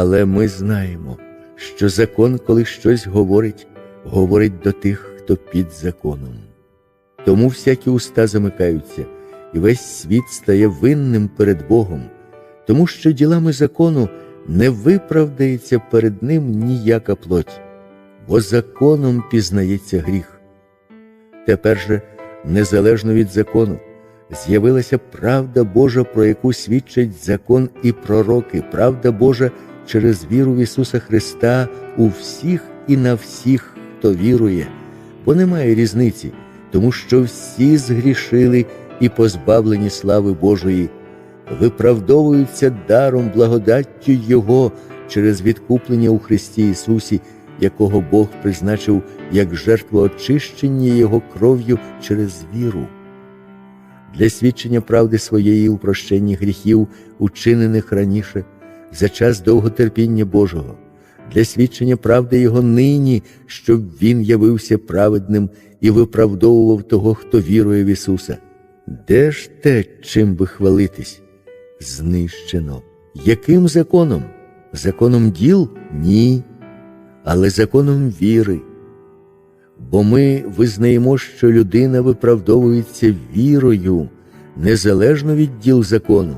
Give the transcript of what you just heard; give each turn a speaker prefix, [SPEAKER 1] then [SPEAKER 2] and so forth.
[SPEAKER 1] Але ми знаємо, що закон, коли щось говорить, говорить до тих, хто під законом. Тому всякі уста замикаються, і весь світ стає винним перед Богом, тому що ділами закону не виправдається перед ним ніяка плоть, бо законом пізнається гріх. Тепер же, незалежно від закону, з'явилася правда Божа, про яку свідчать закон і пророки, правда Божа через віру в Ісуса Христа у всіх і на всіх, хто вірує, бо немає різниці, тому що всі згрішили і позбавлені слави Божої, виправдовуються даром благодаттю Його через відкуплення у Христі Ісусі, якого Бог призначив як жертву очищення Його кров'ю через віру. Для свідчення правди своєї у прощенні гріхів, учинених раніше, за час довготерпіння Божого, для свідчення правди Його нині, щоб Він явився праведним і виправдовував того, хто вірує в Ісуса. Де ж те, чим би хвалитись? Знищено. Яким законом? Законом діл? Ні, але законом віри. Бо ми визнаємо, що людина виправдовується вірою, незалежно від діл закону.